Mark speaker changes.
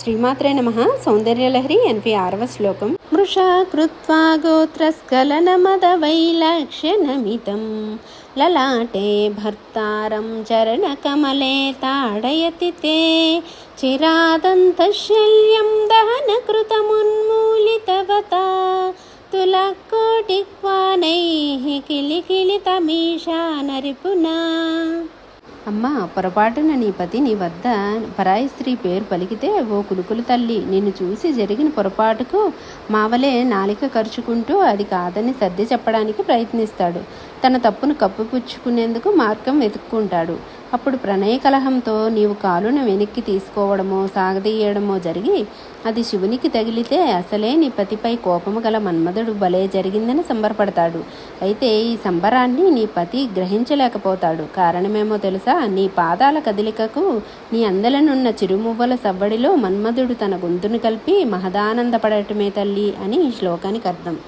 Speaker 1: శ్రీమాత్రే నమ. సౌందర్యలహరి ఎనభై ఆరవ శ్లోకం. మృషా కృత్వా గోత్రస్ఖలనమదవైలక్ష్యనమితం లలాటే భర్తారం చరణకమలే తాడయతి తే. చిరాదంతశల్యం దహనకృతమున్మూలితవతా. తులకోటిక్వానైః కిలికిలితమీషా నరిపునా. అమ్మ పొరపాటున నీ పతి నీ వద్ద పరాయి స్త్రీ పేరు పలికితే ఓ కులుకులు తల్లి నిన్ను చూసి జరిగిన పొరపాటుకు మావలే నాలిక ఖర్చుకుంటూ అది కాదని సర్ది చెప్పడానికి ప్రయత్నిస్తాడు. తన తప్పును కప్పుపుచ్చుకునేందుకు మార్గం వెతుక్కుంటాడు. అప్పుడు ప్రణయ కలహంతో నీవు కాలును వెనక్కి తీసుకోవడమో సాగదీయడమో జరిగి అది శివునికి తగిలితే అసలే నీ పతిపై కోపము గల మన్మధుడు భలే జరిగిందని సంబరపడతాడు. అయితే ఈ సంబరాన్ని నీ పతి గ్రహించలేకపోతాడు. కారణమేమో తెలుసా? నీ పాదాల కదలికకు నీ అందలనున్న చిరుమువ్వల సవ్వడిలో మన్మధుడు తన గొంతును కలిపి మహదానందపడటమే తల్లి అని ఈ శ్లోకానికి అర్థం.